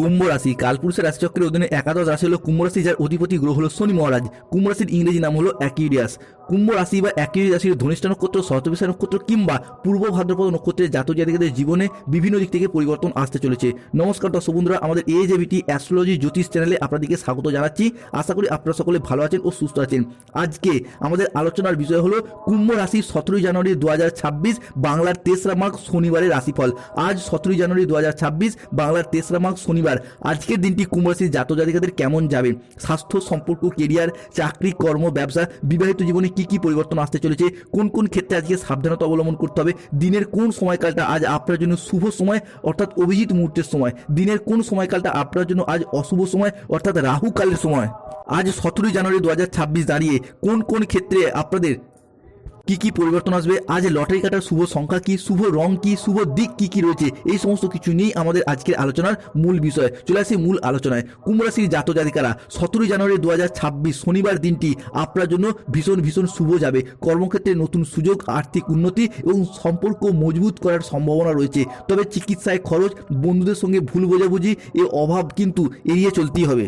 কুম্ভ রাশি, কালপুরুষের রাশিচক্রের অধীনে একাদশ রাশি হলো কুম্ভ রাশি, যার অধিপতি গ্রহ হলো শনি মহারাজ। কুম্ভ রাশির ইংরেজি নাম হলো অ্যাকিউরিয়াস। কুম্ভ রাশি বা অ্যাকিউরিয়াস রাশির ধনিষ্ঠা নক্ষত্র শতবিশা নক্ষত্র কিংবা পূর্ব ভাদ্রপদ নক্ষত্রের জাতক জাতিকাদের জীবনে বিভিন্ন দিক থেকে পরিবর্তন আসতে চলেছে। নমস্কার দর্শক বন্ধুরা, আমাদের এ যে বিটি অ্যাস্ট্রোলজি জ্যোতিষ চ্যানেলে আপনাদেরকে স্বাগত জানাচ্ছি। আশা করি আপনারা সকলে ভালো আছেন ও সুস্থ আছেন। আজকে আমাদের আলোচনার বিষয় হলো কুম্ভ রাশি সতেরোই জানুয়ারি দু হাজার ছাব্বিশ, বাংলার তেসরা মার্ক শনিবারের রাশিফল। আজ সতেরোই জানুয়ারি দু হাজার ছাব্বিশ, বাংলার তেসরা মার্ক শনিবার আজকের দিনটি কুম্ভ রাশির জাতক জাতিকাদের কেমন যাবে? স্বাস্থ্য, সম্পর্ক কেরিয়ার চাকরি, কর্ম, ব্যবসা, বিবাহিত জীবনে কি কি পরিবর্তন আসতে চলেছে? কোন কোন ক্ষেত্রে আজকে সাবধানতা অবলম্বন করতে হবে? দিনের কোন সময়কালটা আজ আপনার জন্য শুভ সময়, অর্থাৎ অভিজিৎ মুহূর্তের সময়? দিনের কোন সময়কালটা আপনার জন্য আজ অশুভ সময়, অর্থাৎ রাহু কালের সময়? আজ সতেরোই জানুয়ারি দু হাজার ছাব্বিশ দাঁড়িয়ে কোন কোন ক্ষেত্রে আপনাদের কি কি পরিবর্তন আসবে? আজ লটারি কাটার শুভ সংখ্যা কি? শুভ রং কি? শুভ দিক কি কি রয়েছে? এই সমস্ত কিছু নিয়েই আমাদের আজকের আলোচনার মূল বিষয়। চলে আসি মূল আলোচনায়। কুম্ভ রাশির জাত জাতিকারা, সতেরোই জানুয়ারি দু হাজার ছাব্বিশ শনিবার দিনটি আপনার জন্য ভীষণ ভীষণ শুভ যাবে। কর্মক্ষেত্রে নতুন সুযোগ, আর্থিক উন্নতি এবং সম্পর্ক মজবুত করার সম্ভাবনা রয়েছে। তবে চিকিৎসায় খরচ, বন্ধুদের সঙ্গে ভুল বোঝাবুঝি, এ অভাব কিন্তু এড়িয়ে চলতেই হবে।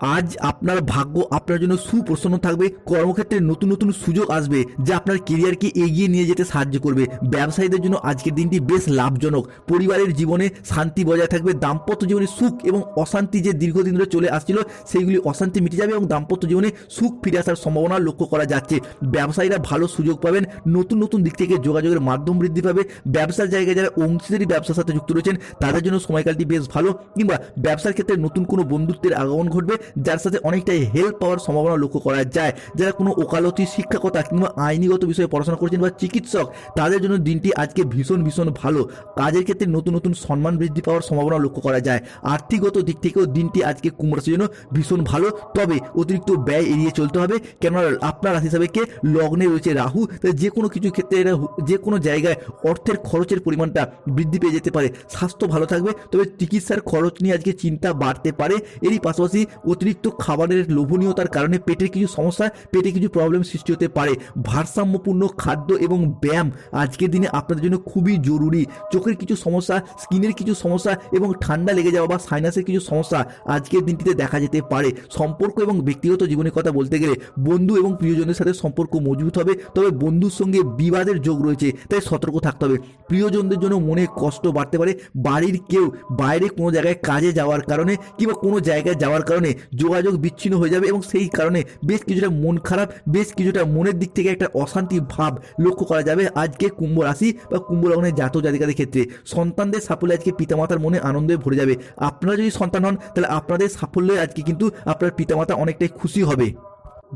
আজ আপনার ভাগ্য আপনার জন্য সুপ্রসন্ন থাকবে। কর্মক্ষেত্রে নতুন নতুন সুযোগ আসবে যা আপনার কেরিয়ারকে এগিয়ে নিয়ে যেতে সাহায্য করবে। ব্যবসায়ীদের জন্য আজকের দিনটি বেশ লাভজনক। পরিবারের জীবনে শান্তি বজায় থাকবে। দাম্পত্য জীবনে সুখ এবং অশান্তি যে দীর্ঘদিন ধরে চলে আসছিল, সেইগুলি অশান্তি মিটে যাবে এবং দাম্পত্য জীবনে সুখ ফিরে আসার সম্ভাবনা লক্ষ্য করা যাচ্ছে। ব্যবসায়ীরা ভালো সুযোগ পাবেন। নতুন নতুন দিক থেকে যোগাযোগের মাধ্যম বৃদ্ধি পাবে। ব্যবসার জায়গায় যারা অংশীদারি ব্যবসার সাথে যুক্ত রয়েছেন, তাদের জন্য সময়কালটি বেশ ভালো। কিংবা ব্যবসার ক্ষেত্রে নতুন কোনো বন্ধুত্বের আগমন ঘটবে। যার সাথে অনেকটাই হেল্প পাওয়ার সম্ভাবনা লক্ষ্য করা যায়। যারা কোনো ওকালতি শিক্ষকতা কিংবা আইনিগত বিষয়ে পড়াশোনা করছেন বা চিকিৎসক, তাদের জন্য দিনটি আজকে ভীষণ ভীষণ ভালো। কাজের ক্ষেত্রে নতুন নতুন সম্মান বৃদ্ধি পাওয়ার সম্ভাবনা লক্ষ্য করা যায়। আর্থিকগত দিক থেকেও দিনটি আজকে কুম্ভ জন্য ভীষণ ভালো। তবে অতিরিক্ত ব্যয় এড়িয়ে চলতে হবে। কেননা আপনার রাশি হিসাবে কে? লগ্নে রয়েছে রাহু। যে কোনো কিছু ক্ষেত্রে এরা যে কোনো জায়গায় অর্থের খরচের পরিমাণটা বৃদ্ধি পেয়ে যেতে পারে। স্বাস্থ্য ভালো থাকবে। তবে চিকিৎসার খরচ নিয়ে আজকে চিন্তা বাড়তে পারে। এরই পাশাপাশি অতিরিক্ত খাবারের লোভনীয়তার কারণে পেটের কিছু সমস্যা, পেটে কিছু প্রবলেম সৃষ্টি হতে পারে। ভারসাম্যপূর্ণ খাদ্য এবং ব্যায়াম আজকের দিনে আপনাদের জন্য খুবই জরুরি। চোখের কিছু সমস্যা, স্কিনের কিছু সমস্যা এবং ঠান্ডা লেগে যাওয়া বা সাইনাসের কিছু সমস্যা আজকের দিনটিতে দেখা যেতে পারে। সম্পর্ক এবং ব্যক্তিগত জীবনের কথা বলতে গেলে বন্ধু এবং প্রিয়জনের সাথে সম্পর্ক মজবুত হবে, তবে বন্ধুর সঙ্গে বিবাদের যোগ রয়েছে, তাই সতর্ক থাকতে হবে। প্রিয়জনদের জন্য মনে কষ্ট বাড়তে পারে। বাড়ির কেউ বাইরে কোনো জায়গায় কাজে যাওয়ার কারণে কিংবা কোনো জায়গায় যাওয়ার কারণে যোগাযোগ বিচ্ছিন্ন হয়ে যাবে এবং সেই কারণে বেশ কিছুটা মন খারাপ, বেশ কিছুটা মনের দিক থেকে একটা অশান্তি ভাব লক্ষ্য করা যাবে আজকে কুম্ভ রাশি বা কুম্ভ লগ্নের জাত জাতিকাদের ক্ষেত্রে। সন্তানদের সাফল্যে আজকে পিতামাতার মনে আনন্দে ভরে যাবে। আপনারা যদি সন্তান হন, তাহলে আপনাদের সাফল্যে আজকে কিন্তু আপনার পিতামাতা অনেকটাই খুশি হবে।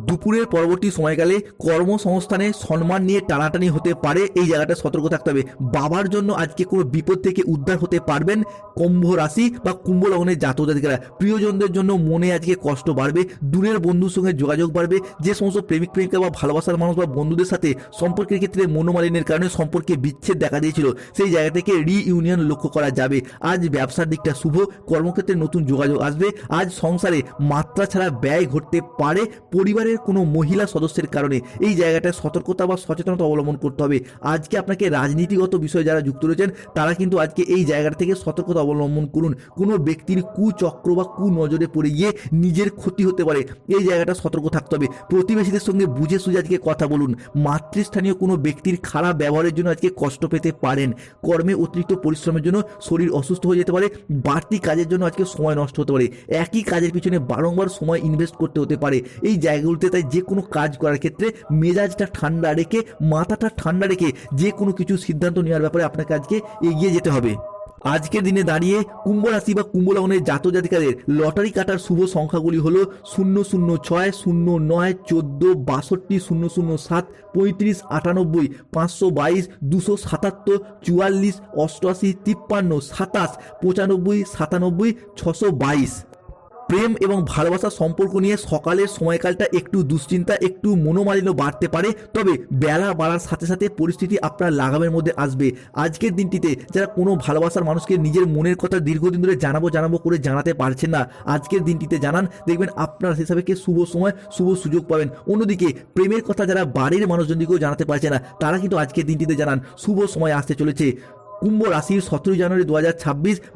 দুপুরের পরবর্তী সময়কালে কর্মসংস্থানে সম্মান নিয়ে টানাটানি হতে পারে, এই জায়গাটা সতর্ক থাকতে হবে। বাবার জন্য আজকে কোনো বিপদ থেকে উদ্ধার হতে পারবেন কুম্ভ রাশি বা কুম্ভ লগ্নের জাতক জাতিকারা। প্রিয়জনদের জন্য মনে আজকে কষ্ট বাড়বে, দূরের বন্ধুর সঙ্গে যোগাযোগ বাড়বে, যে সমস্ত প্রেমিক প্রেমিকা বা ভালোবাসার মানুষ বা বন্ধুদের সাথে সম্পর্কের ক্ষেত্রে মনোমালিনের কারণে সম্পর্কে বিচ্ছেদ দেখা দিয়েছিল, সেই জায়গা থেকে রিইউনিয়ন লক্ষ্য করা যাবে। আজ ব্যবসার দিকটা শুভ, কর্মক্ষেত্রে নতুন যোগাযোগ আসবে, আজ সংসারে মাত্রা ছাড়া ব্যয় ঘটতে পারে পরিবারের কোনো মহিলা সদস্যের কারণে এই জায়গাটায় সতর্কতা বা সচেতনতা অবলম্বন করতে হবে। আজকে আপনাকে রাজনীতিগত বিষয়ে যারা যুক্ত রয়েছেন, তারা কিন্তু আজকে এই জায়গাটা থেকে সতর্কতা অবলম্বন করুন। কোনো ব্যক্তির কুচক্র বা কুনজরে পড়ে গিয়ে নিজের ক্ষতি হতে পারে। এই জায়গাটা সতর্ক থাকতে হবে। প্রতিবেশীদের সঙ্গে বুঝে সুঝে আজকে কথা বলুন। মাতৃস্থানীয় কোনো ব্যক্তির খারাপ ব্যবহারের জন্য আজকে কষ্ট পেতে পারেন। কর্মে অতিরিক্ত পরিশ্রমের জন্য শরীর অসুস্থ হয়ে যেতে পারে। বাড়তি কাজের জন্য আজকে সময় নষ্ট হতে পারে। একই কাজের পিছনে বারংবার সময় ইনভেস্ট করতে হতে পারে। এই জায়গাগুলোতে তাই যে কোনো কাজ করার ক্ষেত্রে মেজাজটা ঠান্ডা রেখে, মাথাটা ঠান্ডা রেখে যে কোনো কিছু সিদ্ধান্ত নেওয়ার ব্যাপারে আপনাকে আজকে এগিয়ে যেতে হবে। আজকের দিনে দাঁড়িয়ে কুম্ভ রাশি বা কুম্ভ লগ্নের জাত জাতিকাদের লটারি কাটার শুভ সংখ্যাগুলি হলো শূন্য শূন্য ছয়, শূন্য নয়, চোদ্দ, বাষট্টি, শূন্য শূন্য সাত, পঁয়ত্রিশ, আটানব্বই, পাঁচশো বাইশ, দুশো সাতাত্তর, চুয়াল্লিশ, অষ্টআশি, তিপ্পান্ন, সাতাশ, পঁচানব্বই, সাতানব্বই, ছশো বাইশ। প্রেম এবং ভালোবাসার সম্পর্ক নিয়ে সকালের সময়কালটা একটু দুশ্চিন্তা, একটু মনোমালিন্য বাড়তে পারে। তবে বেলা বাড়ার সাথে সাথে পরিস্থিতি আপনার লাগামের মধ্যে আসবে। আজকের দিনটিতে যারা কোনো ভালোবাসার মানুষকে নিজের মনের কথা দীর্ঘদিন ধরে জানাব জানাব করে জানাতে পারছেন না, আজকের দিনটিতে জানান। দেখবেন আপনার হিসাবে কে শুভ সময়, শুভ সুযোগ পাবেন। অন্যদিকে প্রেমের কথা যারা বাড়ির মানুষজনদিকেও জানাতে পারছে না, তারা কিন্তু আজকের দিনটিতে জানান, শুভ সময় আসতে চলেছে। কুম্ভ রাশির সতেরোই জানুয়ারি দু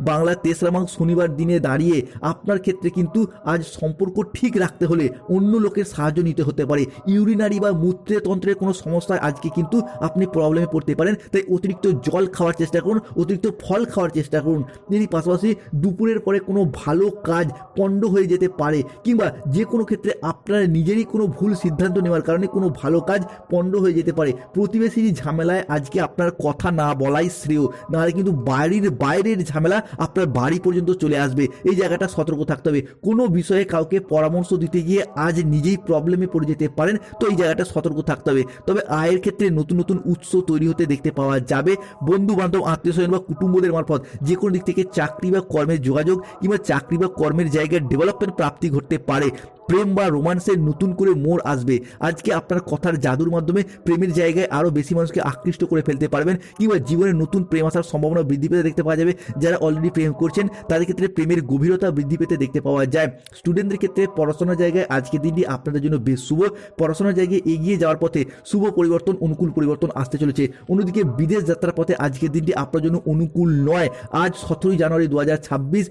বাংলার তেসরা মাস শনিবার দিনে দাঁড়িয়ে আপনার ক্ষেত্রে কিন্তু আজ সম্পর্ক ঠিক রাখতে হলে অন্য লোকের সাহায্য নিতে হতে পারে। ইউরিনারি বা মূত্রতন্ত্রের কোনো সমস্যায় আজকে কিন্তু আপনি প্রবলেমে পড়তে পারেন। তাই অতিরিক্ত জল খাওয়ার চেষ্টা করুন, অতিরিক্ত ফল খাওয়ার চেষ্টা করুন। এরই পাশাপাশি দুপুরের পরে কোনো ভালো কাজ পণ্ড হয়ে যেতে পারে কিংবা যে কোনো ক্ষেত্রে আপনার নিজেরই কোনো ভুল সিদ্ধান্ত নেওয়ার কারণে কোনো ভালো কাজ পণ্ড হয়ে যেতে পারে। প্রতিবেশীর ঝামেলায় আজকে আপনার কথা না বলাই শ্রেয়। নাহলে কিন্তু বাড়ির বাইরের ঝামেলা আপনার বাড়ি পর্যন্ত চলে আসবে। এই জায়গাটা সতর্ক থাকতে হবে। কোনো বিষয়ে কাউকে পরামর্শ দিতে গিয়ে আজ নিজেই প্রবলেমে পড়ে যেতে পারেন, তো এই জায়গাটা সতর্ক থাকতে হবে। তবে আয়ের ক্ষেত্রে নতুন নতুন উৎস তৈরি হতে দেখতে পাওয়া যাবে। বন্ধু বান্ধব আত্মীয় স্বজন বা কুটুম্বদের মারফত যে কোনো দিক থেকে চাকরি বা কর্মের যোগাযোগ কিংবা চাকরি বা কর্মের জায়গায় ডেভেলপমেন্ট প্রাপ্তি ঘটতে পারে। প্রেম বা রোমান্সের নতুন করে মোড় আসবে। আজকে আপনার কথার জাদুর মাধ্যমে প্রেমের জায়গায় আরও বেশি মানুষকে আকৃষ্ট করে ফেলতে পারবেন কিংবা জীবনে নতুন প্রেম আসার সম্ভাবনা বৃদ্ধি পেতে দেখতে পাওয়া যাবে। যারা অলরেডি প্রেম করছেন, তাদের ক্ষেত্রে প্রেমের গভীরতা বৃদ্ধি পেতে দেখতে পাওয়া যায়। স্টুডেন্টদের ক্ষেত্রে পড়াশোনার জায়গায় আজকের দিনটি আপনাদের জন্য বেশ শুভ। পড়াশোনার জায়গায় এগিয়ে যাওয়ার পথে শুভ পরিবর্তন, অনুকূল পরিবর্তন আসতে চলেছে। অন্যদিকে বিদেশ যাত্রার পথে আজকের দিনটি আপনার জন্য অনুকূল নয়। আজ সতেরোই জানুয়ারি দু হাজার ছাব্বিশ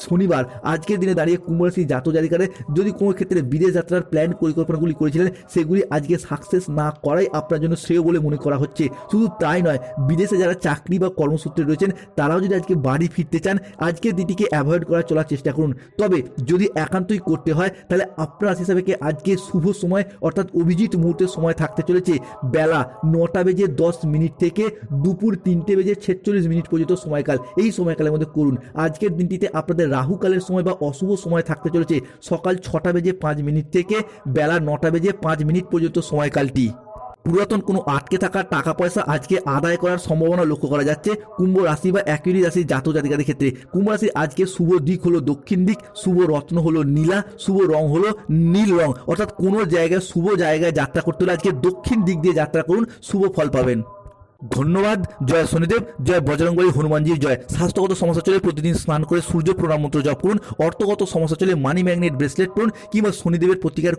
শনিবার, আজকের দিনে দাঁড়িয়ে কুম্ভ রাশি জাত জাতিকারে যদি কোনো ক্ষেত্রে বিদেশ যাত্রার প্ল্যান পরিকল্পনাগুলি করেছিলেন, সেগুলি আজকে সাকসেস না করাই আপনার জন্য শ্রেয় বলে মনে করা হচ্ছে। শুধু তাই নয়, বিদেশে যারা চাকরি বা কর্মসূত্রে রয়েছেন, তারাও যদি আজকে বাড়ি ফিরতে চান, আজকের দিনটিকে অ্যাভয়েড করার চলার চেষ্টা করুন। তবে যদি একান্তই করতে হয়, তাহলে আপনার হিসাবে আজকে শুভ সময়, অর্থাৎ অভিজিৎ মুহূর্তের সময় থাকতে চলেছে? বেলা নটা বেজে দশ মিনিট থেকে দুপুর তিনটে বেজে ছেচল্লিশ মিনিট পর্যন্ত সময়কাল। এই সময়কালের মধ্যে করুন। আজকের দিনটিতে আপনাদের রাহুকালের সময় বা অশুভ সময় থাকতে চলেছে। সকাল ছটা বেজে পাঁচ মিনিট থেকে বেলা নটা বেজে পাঁচ মিনিট পর্যন্ত সময়কালটি। পুরাতন কোনো আটকে থাকা টাকা পয়সা আজকে আদায় করার সম্ভাবনা লক্ষ্য করা যাচ্ছে। কুম্ভ রাশি বা একই রাশির জাত জাতিকাদের ক্ষেত্রে। কুম্ভ রাশির আজকে শুভ দিক হলো দক্ষিণ দিক, শুভ রত্ন হলো নীলা, শুভ রং হলো নীল রং। অর্থাৎ কোনো জায়গায়, শুভ জায়গায় যাত্রা করতে হলে আজকে দক্ষিণ দিক দিয়ে যাত্রা করুন, শুভ ফল পাবেন। ধন্যবাদ, জয় শনিদেব, জয় বজরঙ্গলী হনুমানজির জয়। স্বাস্থ্যগত সমস্যা চলে প্রতিদিন স্নান করে সূর্য প্রণাম মন্ত্র জপ করুন, অর্থগত সমস্যা চলে মানি ম্যাগনেট ব্রেসলেট পড়ুন, কিংবা শনিদেবের প্রতিকার